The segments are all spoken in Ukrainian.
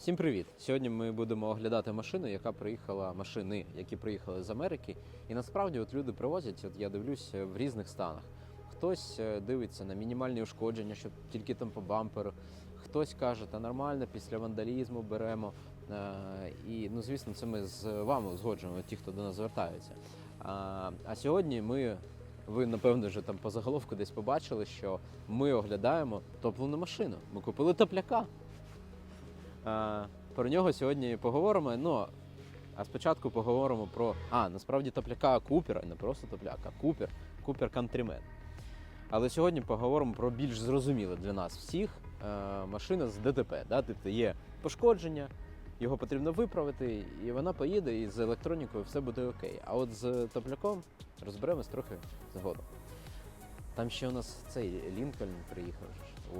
Всім привіт! Сьогодні ми будемо оглядати машину, яка приїхала, машини, які приїхали з Америки. І насправді от люди привозять, от я дивлюсь е, в різних станах. Хтось е, дивиться на мінімальні ушкодження, щоб тільки там по бамперу. Хтось каже, та нормально, після вандалізму беремо. Е, І ну, звісно, це ми з вами узгоджуємо, ті, хто до нас звертаються. А, сьогодні ми. Ви, напевно, вже там по заголовку десь побачили, що ми оглядаємо топливну машину. Ми купили топляка. Про нього сьогодні поговоримо. Ну, а спочатку поговоримо про. А, насправді топляка Купер, а не просто топляк, а Купер, Купер Countryman. Але сьогодні поговоримо про більш зрозуміле для нас всіх е, машина з ДТП. Да? Тобто є пошкодження, його потрібно виправити, і вона поїде, і з електронікою все буде окей. А от з топляком розберемось трохи згодом. Там ще у нас цей Лінкольн приїхав.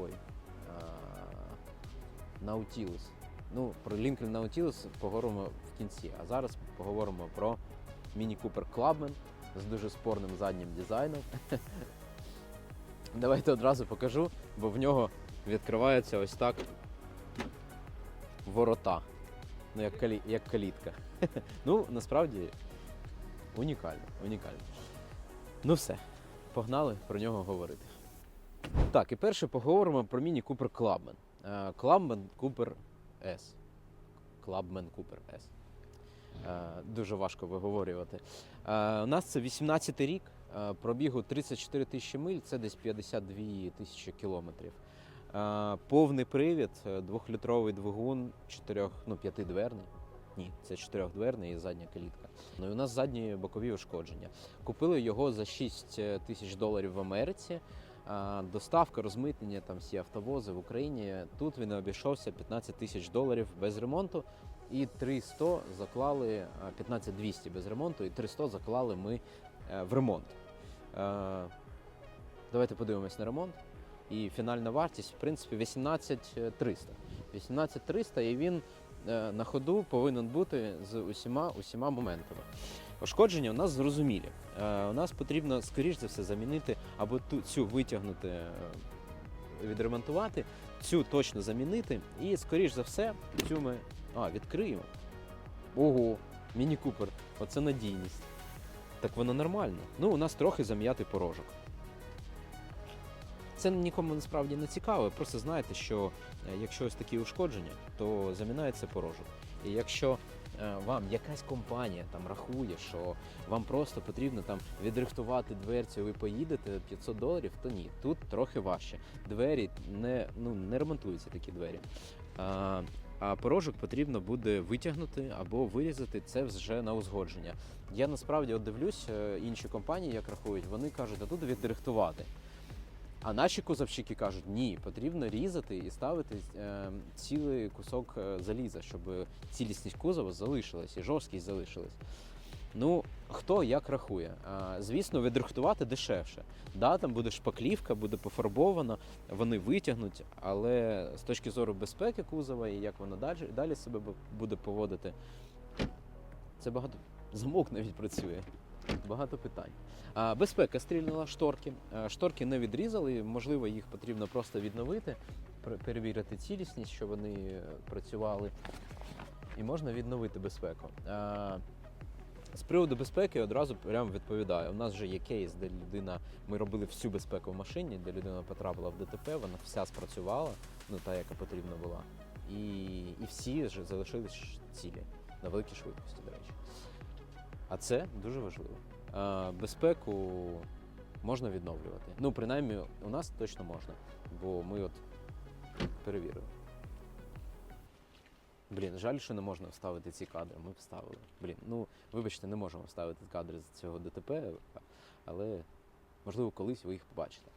Ой. Наутілус. Ну, про Лінкольн Наутілус поговоримо в кінці. А зараз поговоримо про Міні Купер Clubman з дуже спорним заднім дизайном. Давайте одразу покажу, бо в нього відкривається ось так ворота. Ну, як, калі... як калітка. ну, насправді унікально, унікально. Ну все, погнали про нього говорити. Так, і перше поговоримо про Міні Купер Clubman. Е, Clubman Cooper S. Clubman Cooper S. Е, Дуже важко виговорювати. Е, У нас це 18-й рік, е, пробігу 34 тисячі миль, це десь 52 тисячі кілометрів. Повний привід, двохлітровий двигун, чотирьох, ну, п'ятидверний. Ні, це чотирьохдверний і задня калітка. Ну і у нас задні бокові ушкодження. Купили його за 6 тисяч доларів в Америці. Доставка, розмитнення, там всі автовози в Україні. Тут він обійшовся 15 тисяч доларів без ремонту. І 300 заклали, а, 15 200 без ремонту, і 300 заклали ми е, в ремонт. Е, Давайте подивимось на ремонт. І фінальна вартість, в принципі, 18 300. 18 300, і він е, на ходу повинен бути з усіма, усіма моментами. Пошкодження у нас зрозумілі. Е, У нас потрібно, скоріш за все, замінити або ту, цю витягнути, е, відремонтувати, цю точно замінити. І, скоріш за все, цю ми а, відкриємо. Ого, міні Купер, оце надійність. Так воно нормально. Ну, у нас трохи зам'ятий порожок. Це нікому насправді не цікаво. Просто знаєте, що е, якщо ось такі ушкодження, то замінається порожок. І якщо вам якась компанія там рахує, що вам просто потрібно там відрихтувати дверцю, ви поїдете 500 доларів, то ні, тут трохи важче. Двері не, ну, не ремонтуються такі двері. А, а порожок потрібно буде витягнути або вирізати це вже на узгодження. Я насправді от дивлюсь, е, інші компанії, як рахують, вони кажуть, а тут відрихтувати. А наші кузовщики кажуть, ні, потрібно різати і ставити е, цілий кусок е, заліза, щоб цілісність кузова залишилась і жорсткість залишилась. Ну, хто як рахує. А, звісно, відрихтувати дешевше. Да, там буде шпаклівка, буде пофарбовано, вони витягнуть, але з точки зору безпеки кузова і як воно далі, далі себе буде поводити, це багато. Замок навіть працює. Багато питань. А, безпека стрільнула шторки. Шторки не відрізали, можливо, їх потрібно просто відновити, перевірити цілісність, щоб вони е, працювали. І можна відновити безпеку. А, з приводу безпеки одразу прямо відповідаю. У нас вже є кейс, де людина, ми робили всю безпеку в машині, де людина потрапила в ДТП, вона вся спрацювала, ну та, яка потрібна була. І, і всі ж залишились цілі на великій швидкості, до речі. А це дуже важливо. Безпеку можна відновлювати. Ну, принаймні, у нас точно можна, бо ми от перевірили. Блін, жаль, що не можна вставити ці кадри. Ми вставили. Блін, ну вибачте, не можемо вставити кадри з цього ДТП, але можливо колись ви їх побачите.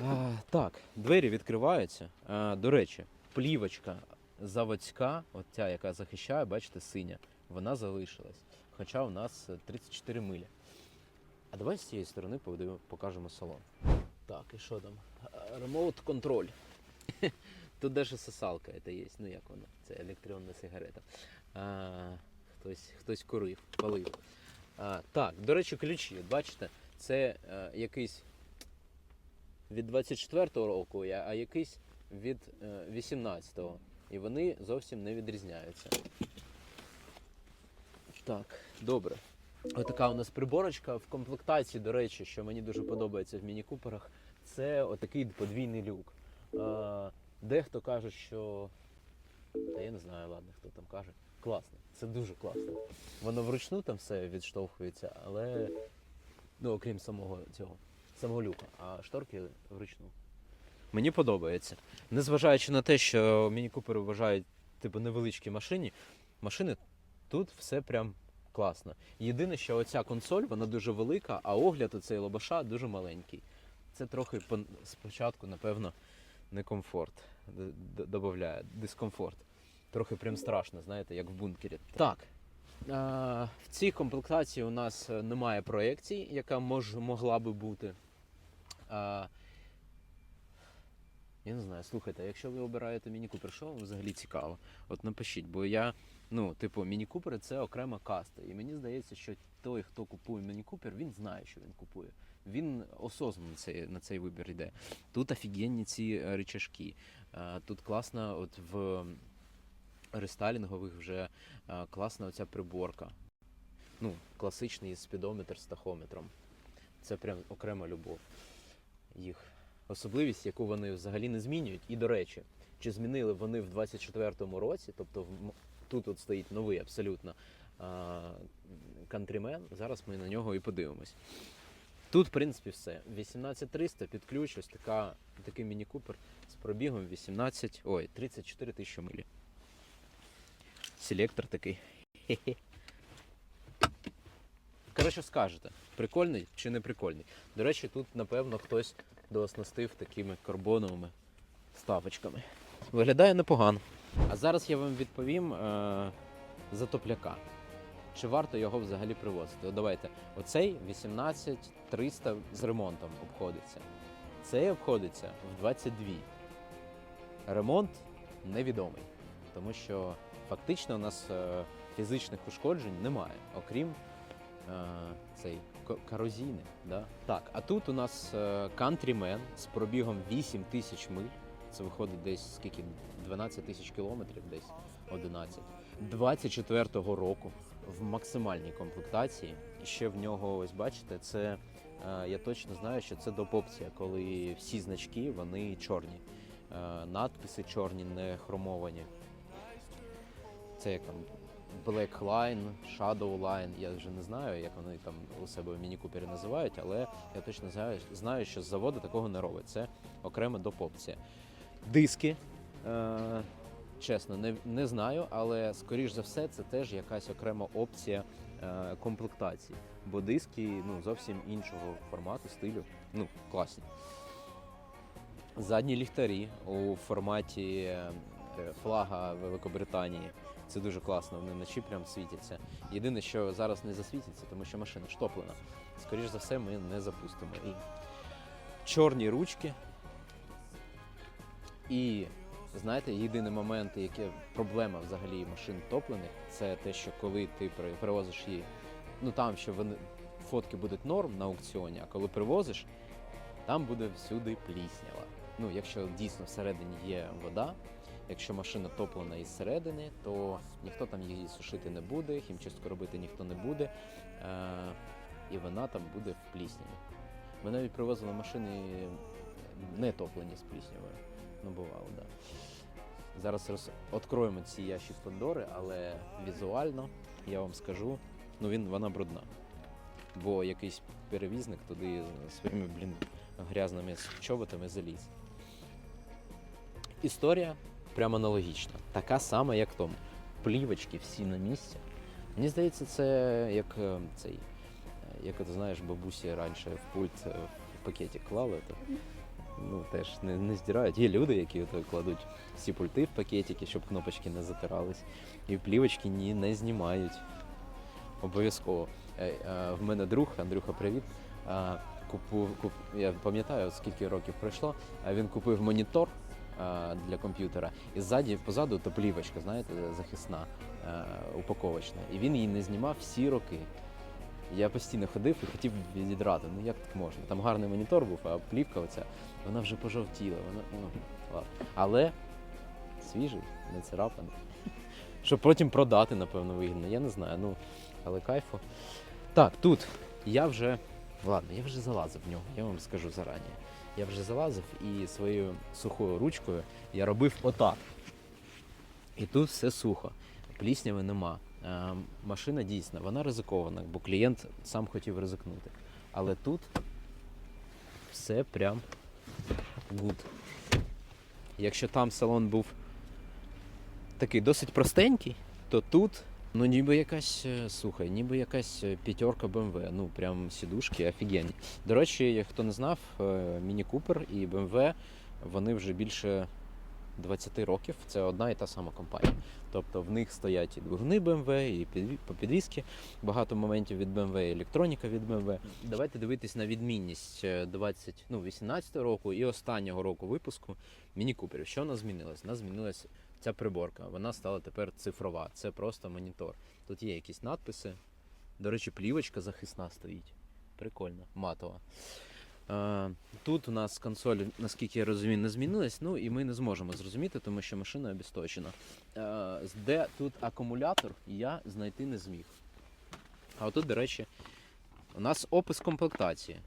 А, так, двері відкриваються. А, до речі, плівочка заводська, от ця, яка захищає, бачите, синя, вона залишилась. Хоча у нас е, 34 милі. А давай з цієї сторони поведемо- покажемо салон. Так, і що там? Ремоут контроль. Тут даже сосалка це є. Ну як вона? Це електронна сигарета. А, хтось, хтось курив, палив. А, так, до речі, ключі. Бачите, це е, якийсь від 24-го року, а якийсь від е, 18-го. І вони зовсім не відрізняються. Так, добре. Отака у нас приборочка в комплектації, до речі, що мені дуже подобається в міні-куперах, це отакий подвійний люк. Е, Дехто каже, що. Та я не знаю, ладно, хто там каже. Класно, це дуже класно. Воно вручну там все відштовхується, але ну, окрім самого цього, самого люка, а шторки вручну. Мені подобається. Незважаючи на те, що міні-купери вважають типу невеличкі машині, машини тут все прям класно. Єдине, що оця консоль, вона дуже велика, а огляд у цей лобаша дуже маленький. Це трохи спочатку, напевно, некомфорт д- д- додає, дискомфорт. Трохи прям страшно, знаєте, як в бункері. Так. В цій комплектації у нас е, немає проекцій, яка мож, могла би бути. Я не знаю, слухайте, якщо ви обираєте міні-купер, взагалі цікаво? От напишіть, бо я, ну, типу, міні-купери це окрема каста. І мені здається, що той, хто купує міні-купер, він знає, що він купує. Він осознанно цей, на цей вибір йде. Тут офігенні ці е, рычажки. Е, Тут класно, от в рестайлінгових вже е, класна оця приборка. Ну, класичний спідометр з тахометром. Це прям окрема любов їх. Особливість, яку вони взагалі не змінюють. І до речі, чи змінили вони в 24-му році, тобто в тут от стоїть новий абсолютно кантримен. Зараз ми на нього і подивимось. Тут, в принципі, все. 18300 під ключ, ось така, такий міні-купер з пробігом 18, ой, 34 тисячі милі. Селектор такий. Хе-хе. Коротше, скажете, прикольний чи не прикольний. До речі, тут, напевно, хтось дооснастив такими карбоновими ставочками. Виглядає непогано. А зараз я вам відповім е- за топляка. Чи варто його взагалі привозити? От давайте, оцей 18300 з ремонтом обходиться. Цей обходиться в 22. Ремонт невідомий, тому що фактично у нас е, фізичних ушкоджень немає, окрім е, цей ко- корозійни. Да? Так, а тут у нас е, з пробігом 8 тисяч миль. Це виходить десь скільки? 12 тисяч кілометрів, десь 11. 24-го року в максимальній комплектації. Ще в нього, ось бачите, це е, я точно знаю, що це доп-опція, коли всі значки вони чорні. Е, надписи чорні, не хромовані. Це як там Black Line, Shadow Line, я вже не знаю, як вони там у себе в міні-купері називають, але я точно знаю, знаю, що з заводу такого не робить. Це окрема доп-опція. Диски. Е, чесно, не, не знаю, але скоріш за все, це теж якась окрема опція е, комплектації. Бо диски ну, зовсім іншого формату, стилю. Ну, класні. Задні ліхтарі у форматі е, флага Великобританії. Це дуже класно, вони вночі прям світяться. Єдине, що зараз не засвітяться, тому що машина штоплена. Скоріш за все, ми не запустимо. І чорні ручки. І знаєте, єдиний момент, яке проблема взагалі машин топлених, це те, що коли ти привозиш її, ну там ще вони фотки будуть норм на аукціоні, а коли привозиш, там буде всюди пліснява. Ну, якщо дійсно всередині є вода, якщо машина топлена із середини, то ніхто там її сушити не буде, хімчистку робити ніхто не буде, е- і вона там буде в плісняві. Ми навіть привозили машини не топлені з пліснявою. Ну, бувало. Да. Зараз роз... відкроємо ці ящик Пандори, але візуально я вам скажу, ну він вона брудна. Бо якийсь перевізник туди своїми, блін, грязними чоботами заліз. Історія прямо аналогічна. Така сама, як в тому. Плівочки всі на місці. Мені здається, це як е, цей, е, як ти знаєш, бабусі раніше в пульт е, в пакеті клали, то ну, теж не, не здирають. Є люди, які кладуть всі пульти в пакетики, щоб кнопочки не затирались. І плівочки ні, не знімають. Обов'язково. Е, е, В мене друг, Андрюха, привіт. е, Купу, куп, я пам'ятаю, скільки років пройшло. Він купив монітор для комп'ютера, і ззаді позаду то плівочка, знаєте, захисна, упаковочна. І він її не знімав всі роки. Я постійно ходив і хотів відідрати. Ну як так можна? Там гарний монітор був, а плівка оця, вона вже пожовтіла. Вона, ну. Але свіжий, не царапаний. Щоб потім продати, напевно, вигідно. Я не знаю, ну, але кайфу. Так, тут я вже. Ладно, я вже залазив в нього, я вам скажу зарані. Я вже залазив і своєю сухою ручкою я робив отак. І тут все сухо, плісняви нема. Е, машина дійсна, вона ризикована, бо клієнт сам хотів ризикнути. Але тут все прям гуд. Якщо там салон був такий досить простенький, то тут, ну ніби якась, е, слухай, ніби якась е, п'ятерка BMW. Ну прям сідушки офігенні. До речі, хто не знав, Міні Купер і BMW вони вже більше 20 років. Це одна і та сама компанія. Тобто в них стоять і двигуни BMW, і підві- по підвізки багато моментів від BMW, і електроніка від BMW. Давайте дивитись на відмінність е, 20, ну, 18 року і останнього року випуску Міні Куперів. Що нас змінилось? Нас змінилась ця приборка. Вона стала тепер цифрова. Це просто монітор. Тут є якісь надписи. До речі, плівочка захисна стоїть. Прикольно, матова. Тут у нас консоль, наскільки я розумію, не змінилась. Ну і ми не зможемо зрозуміти, тому що машина обісточена. Де тут акумулятор, я знайти не зміг. А отут, до речі, у нас опис комплектації.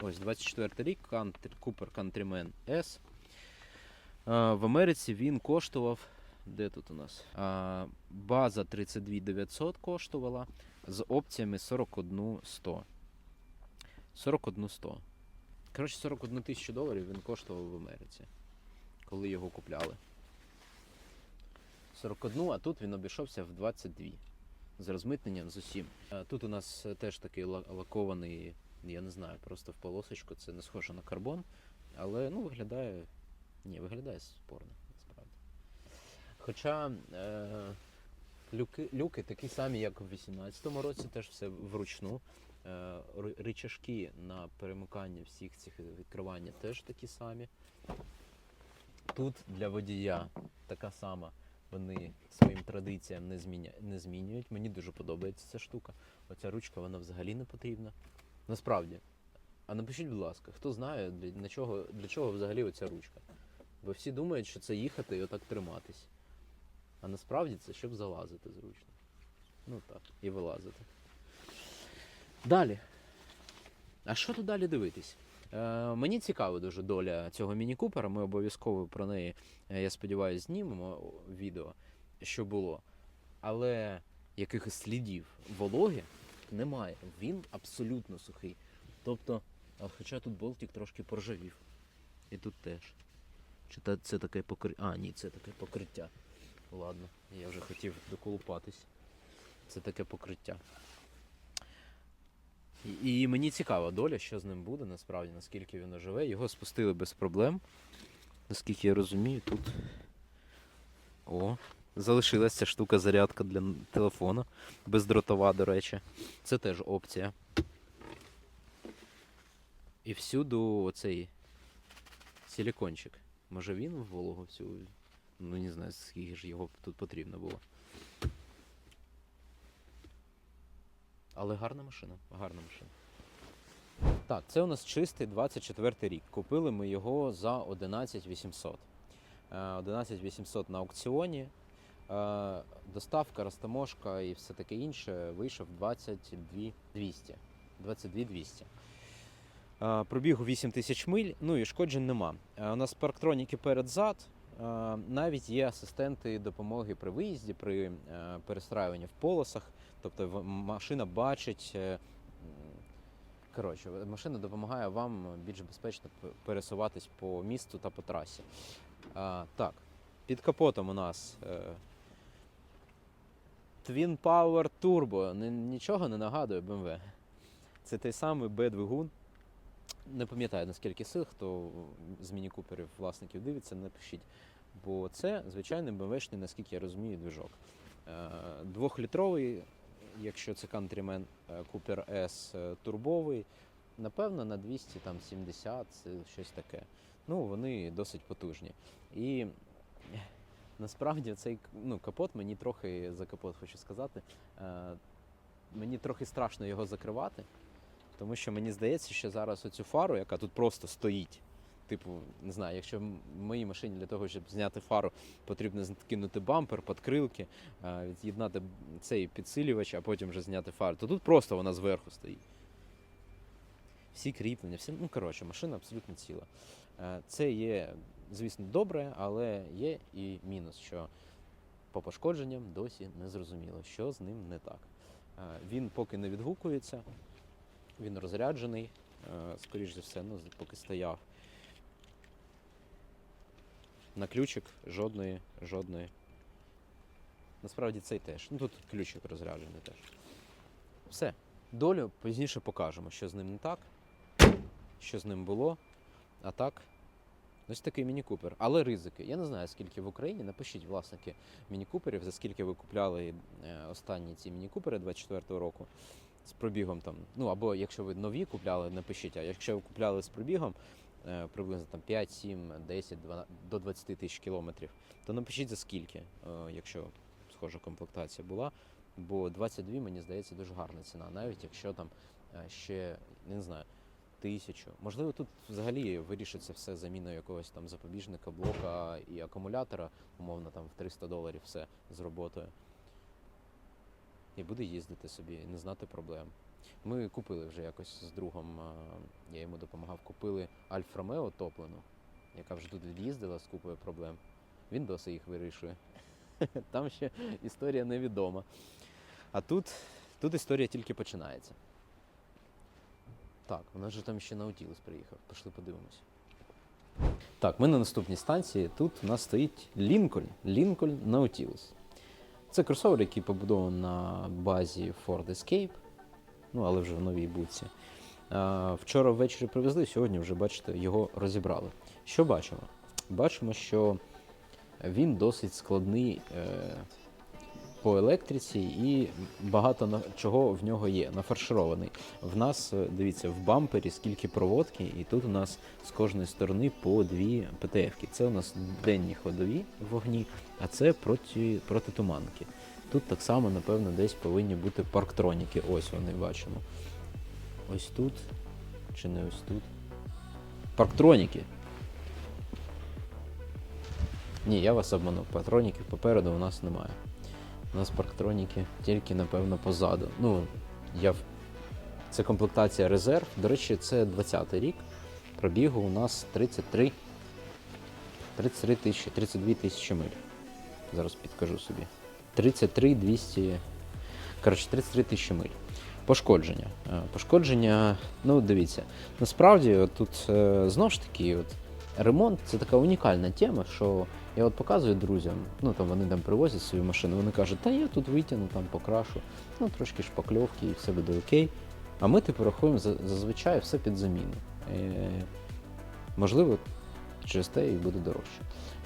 Ось 24 рік, Cooper Countryman S. В Америці він коштував. Де тут у нас? База 32 900 коштувала з опціями 41 100. 41 100. Коротше, 41 тисячу доларів він коштував в Америці, коли його купляли. 41, а тут він обійшовся в 22 з розмитненням з усім. Тут у нас теж такий лакований, я не знаю, просто в полосочку, це не схоже на карбон, але ну, виглядає. Ні, виглядає спорно, насправді. Хоча е, люки, люки такі самі, як у 18-му році, теж все вручну. Е, ри- рычажки на перемикання всіх цих відкривання теж такі самі. Тут для водія така сама. Вони своїм традиціям не, зміня... не змінюють. Мені дуже подобається ця штука. Оця ручка вона взагалі не потрібна. Насправді. А напишіть, будь ласка, хто знає, для, чого, для чого взагалі оця ручка? Бо всі думають, що це їхати і отак триматись. А насправді це щоб залазити зручно. Ну так, і вилазити. Далі. А що тут далі дивитись? Е, мені цікава дуже доля цього міні-купера. Ми обов'язково про неї, е, я сподіваюся, знімемо відео, що було. Але якихось слідів вологи немає. Він абсолютно сухий. Тобто, хоча тут болтик трошки поржавів. І тут теж. Чи це таке покриття? А, ні, це таке покриття. Ладно, я вже хотів доколупатись. Це таке покриття. І, і мені цікава доля, що з ним буде, насправді, наскільки він оживе. Його спустили без проблем. Наскільки я розумію, тут. О, залишилася ця штука зарядка для телефона. Бездротова, до речі. Це теж опція. І всюду оцей силікончик. Може він в вологу всю. Ну не знаю, скільки ж його тут потрібно було. Але гарна машина, гарна машина. Так, це у нас чистий 24 рік. Купили ми його за 11 800. Е, 11 800 на аукціоні. Е, Доставка, розтаможка і все таке інше вийшов 22 200. 22 200. Е, Пробігу 8 тисяч миль, ну і шкоджень нема. Е, У нас парктроніки перед-зад. Навіть є асистенти допомоги при виїзді, при перестраюванні в полосах. Тобто машина бачить. е, Коротше, машина допомагає вам більш безпечно пересуватись по місту та по трасі. А, так, під капотом у нас е, Twin Power Turbo. Нічого не нагадує BMW. Це той самий B-двигун. Не пам'ятаю наскільки сил, хто з міні-куперів власників дивиться, напишіть. Бо це звичайний BMW-шний, наскільки я розумію, движок. Е, Двохлітровий, якщо це Countryman е, Cooper S е, турбовий, напевно, на 270 це щось таке. Ну, вони досить потужні. І насправді цей ну, капот мені трохи за капот хочу сказати. Е, мені трохи страшно його закривати, тому що мені здається, що зараз оцю фару, яка тут просто стоїть, типу, не знаю, якщо в моїй машині для того, щоб зняти фару, потрібно кинути бампер, подкрилки, е, від'єднати цей підсилювач, а потім вже зняти фару, то тут просто вона зверху стоїть. Всі кріплення, всі, ну коротше, машина абсолютно ціла. Е, Це є, звісно, добре, але є і мінус, що по пошкодженням досі не зрозуміло, що з ним не так. Е, Він поки не відгукується, він розряджений, скоріш за все, ну, поки стояв. На ключик жодної, жодної. Насправді цей теж. Ну тут ключик розряджений теж. Все. Долю пізніше покажемо, що з ним не так, що з ним було. А так, ось такий міні-купер. Але ризики. Я не знаю, скільки в Україні. Напишіть власники міні-куперів, за скільки ви купляли е, останні ці міні-купери 24-го року з пробігом там. Ну або якщо ви нові купляли, напишіть, а якщо ви купляли з пробігом приблизно там 5, 7, 10, 12, до 20 тисяч кілометрів, то напишіть за скільки, е, якщо схожа комплектація була. Бо 22, мені здається, дуже гарна ціна, навіть якщо там е, ще не знаю. Тисячу. Можливо, тут взагалі вирішиться все заміною якогось там запобіжника, блока і акумулятора, умовно там в 300 доларів все з роботою. І буде їздити собі, не знати проблем. Ми купили вже якось з другом, я йому допомагав, купили Альфа Ромео топлену, яка вже тут їздила з купою проблем. Він досі їх вирішує. Там ще історія невідома. А тут, тут історія тільки починається. Так, у нас же там ще Наутілус приїхав. Пішли подивимось. Так, ми на наступній станції. Тут у нас стоїть Лінкольн. Лінкольн Наутілус. Це кросовер, який побудований на базі Ford Escape, ну але вже в новій буці. Вчора ввечері привезли, сьогодні вже, бачите, його розібрали. Що бачимо? Бачимо, що він досить складний е, по електриці і багато чого в нього є, нафарширований. В нас, е, дивіться, в бампері скільки проводки, і тут у нас з кожної сторони по дві ПТФ-ки. Це у нас денні ходові вогні, а це проти, протитуманки. Тут так само, напевно, десь повинні бути парктроніки. Ось вони бачимо. Ось тут. Чи не ось тут? Парктроніки. Ні, я вас обманув. Парктроніків попереду у нас немає. У нас парктроніки тільки, напевно, позаду. Ну, я. Це комплектація резерв. До речі, це 20-й рік. Пробігу у нас 33 33 тисячі, 32 тисячі миль. Зараз підкажу собі. 33 200. Коротше, 33 тисячі миль. Пошкодження. Е, Пошкодження, ну дивіться, насправді от тут е, знов ж таки, от, ремонт це така унікальна тема, що я от показую друзям, ну там вони там привозять свою машину, вони кажуть, та я тут витягну, там покрашу, ну трошки шпакльовки і все буде окей. А ми типу рахуємо за- зазвичай все під заміну. Е, можливо, через те і буде дорожче.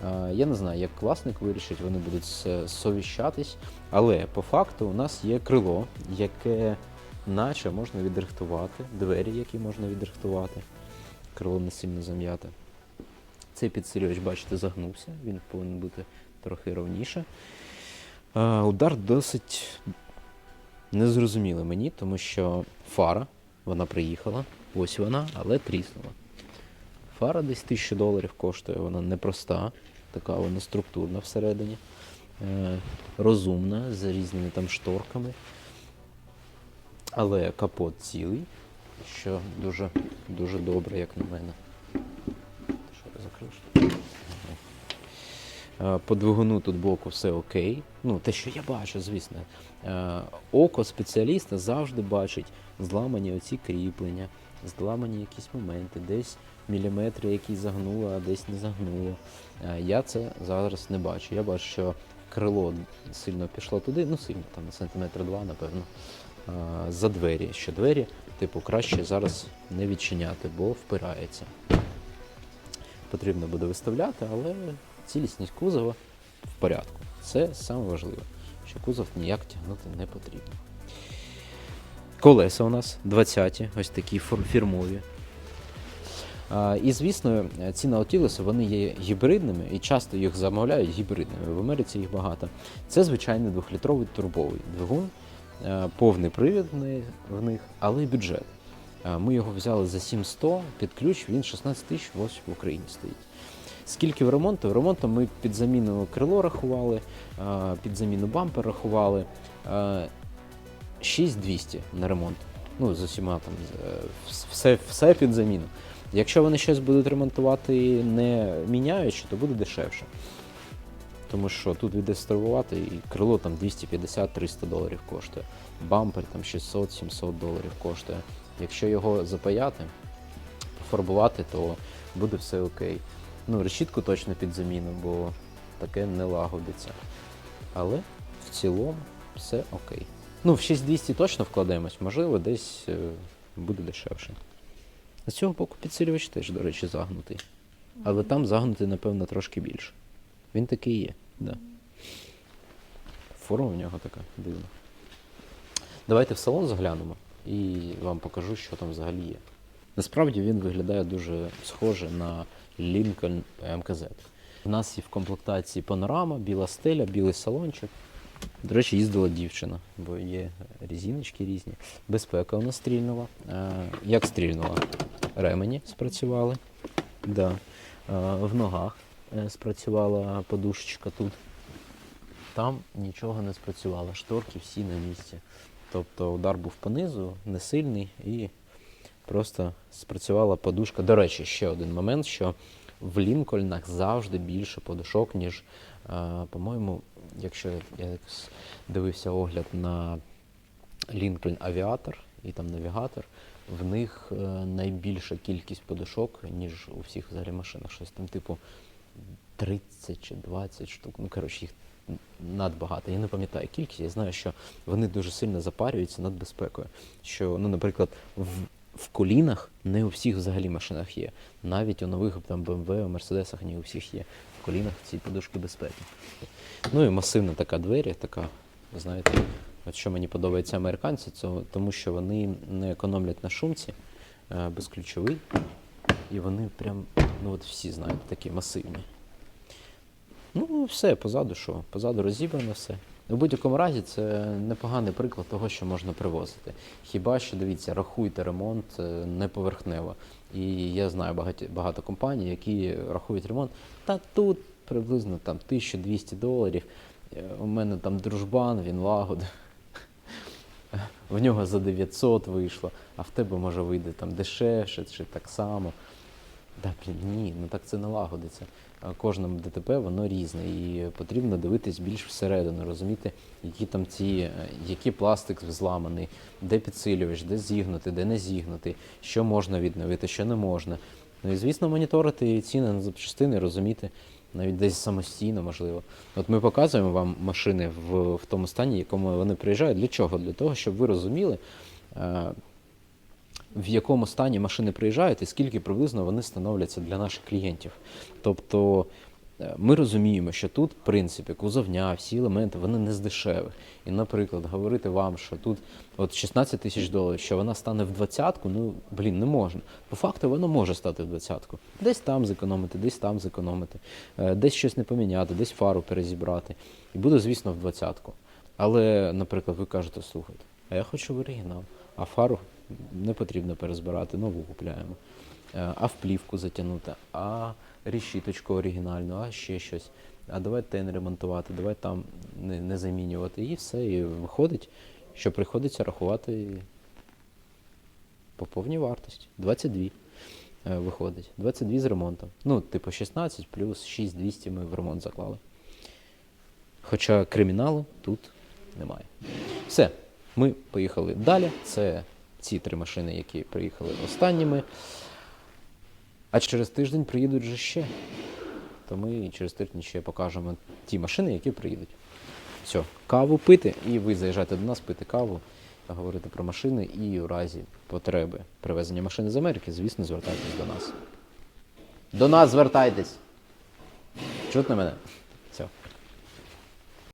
Е, я не знаю, як власник вирішить, вони будуть совіщатись, але по факту у нас є крило, яке наче можна відрихтувати, двері, які можна відрихтувати, крило не сильно зам'яте. Цей підсилювач, бачите, загнувся, він повинен бути трохи ровніше. Е, удар досить незрозумілий мені, тому що фара, вона приїхала, ось вона, але тріснула. Фара десь 1000 доларів коштує, вона непроста, така вона структурна всередині, е, розумна, з різними там шторками. Але капот цілий, що дуже, дуже добре, як на мене. Е, По двигуну тут боку все окей. Ну, те, що я бачу, звісно. Е, Око спеціаліста завжди бачить зламані оці кріплення, зламані якісь моменти, десь міліметри, які загнуло, а десь не загнуло. Е, Я це зараз не бачу. Я бачу, що крило сильно пішло туди, ну сильно, там сантиметр два, напевно, е, за двері. Що двері, типу, краще зараз не відчиняти, бо впирається. Потрібно буде виставляти, але цілісність кузова в порядку. Це саме важливе, що кузов ніяк тягнути не потрібно. Колеса у нас 20-ті, ось такі фірмові. А, і, звісно, ці наутілуси вони є гібридними і часто їх замовляють гібридними. В Америці їх багато. Це звичайний двохлітровий турбовий двигун, повний привід в них, але бюджет. Ми його взяли за 7100 під ключ, він 16 тисяч в Україні стоїть. Скільки в ремонту? В ремонту ми під заміну крило рахували, під заміну бампер рахували. Е, 6200 на ремонт. Ну, з усіма там е, вс- все, все під заміну. Якщо вони щось будуть ремонтувати не міняючи, то буде дешевше. Тому що тут відреставрувати і крило там 250-300 доларів коштує. Бампер там 600-700 доларів коштує. Якщо його запаяти, пофарбувати, то буде все окей. Ну, решітку точно під заміну, бо таке не лагодиться. Але в цілому все окей. Ну, в 6200 точно вкладаємось, можливо, десь е, буде дешевше. З цього боку підсилювач теж, до речі, загнутий. Але там загнутий, напевно, трошки більше. Він такий є, да. Форма в нього така дивна. Давайте в салон заглянемо і вам покажу, що там взагалі є. Насправді він виглядає дуже схоже на Lincoln МКЗ. У нас є в комплектації панорама, біла стеля, білий салончик. До речі, їздила дівчина, бо є різіночки різні. Безпека нас стрільнула. Е, як стрільнула? Ремені спрацювали. Да. Е, в ногах е, спрацювала подушечка тут. Там нічого не спрацювало. Шторки всі на місці. Тобто удар був понизу, не сильний і просто спрацювала подушка. До речі, ще один момент, що в Лінкольнах завжди більше подушок, ніж, е, по-моєму, якщо я дивився огляд на Лінкольн Авіатор і там навігатор, в них е, найбільша кількість подушок, ніж у всіх взагалі машинах. Щось там, типу, 30 чи 20 штук. Ну, коротше, їх надбагато. Я не пам'ятаю кількість, я знаю, що вони дуже сильно запарюються над безпекою. Що, ну, наприклад, в, в колінах не у всіх взагалі машинах є. Навіть у нових там BMW, у Мерседесах не у всіх є. В колінах ці подушки безпеки. Ну і масивна така двері, така, знаєте, от що мені подобається американці, це тому що вони не економлять на шумці, е, безключовий, і вони прям, ну от всі знають, такі масивні. Ну, все, позаду що? Позаду розібрано все. У будь-якому разі це непоганий приклад того, що можна привозити. Хіба що дивіться, рахуйте ремонт е, не поверхнево. І я знаю багато, багато компаній, які рахують ремонт. Та тут приблизно там 1200 доларів. Е, У мене там дружбан, він лагодив. В нього за 900 вийшло, а в тебе може вийде там дешевше чи так само. Да, блін, ні, ну так це не лагодиться. А Кожному ДТП воно різне, і потрібно дивитись більш всередину, розуміти, які там ці, е, який пластик зламаний, де підсилювач, де зігнути, де не зігнути, що можна відновити, що не можна. Ну і звісно, моніторити ціни на запчастини, розуміти, навіть десь самостійно можливо. От ми показуємо вам машини в, в тому стані, в якому вони приїжджають. Для чого? Для того, щоб ви розуміли. В якому стані машини приїжджають і скільки приблизно вони становляться для наших клієнтів. Тобто е, ми розуміємо, що тут, в принципі, кузовня, всі елементи, вони не з дешевих. І, наприклад, говорити вам, що тут от 16 тисяч доларів, що вона стане в двадцятку, ну блін, не можна. По факту воно може стати в двадцятку. Десь там зекономити, десь там зекономити, е, десь щось не поміняти, десь фару перезібрати. І буде, звісно, в двадцятку. Але, наприклад, ви кажете, слухайте, а я хочу в оригінал, а фару не потрібно перезбирати, нову купляємо. Е, А в плівку затягнути, а решіточку оригінальну, а ще щось. А давай те не ремонтувати, давай там не, не замінювати. І все, і виходить, що приходиться рахувати по повній вартості. 22 е, виходить. 22 з ремонтом. Ну, типу 16 плюс 6200 ми в ремонт заклали. Хоча криміналу тут немає. Все, ми поїхали далі. Це ці три машини, які приїхали останніми. А через тиждень приїдуть вже ще. То ми через тиждень ще покажемо ті машини, які приїдуть. Все, каву пити, і ви заїжджайте до нас пити каву, говорити про машини, і у разі потреби привезення машини з Америки, звісно, звертайтесь до нас. До нас звертайтесь! Чутно мене?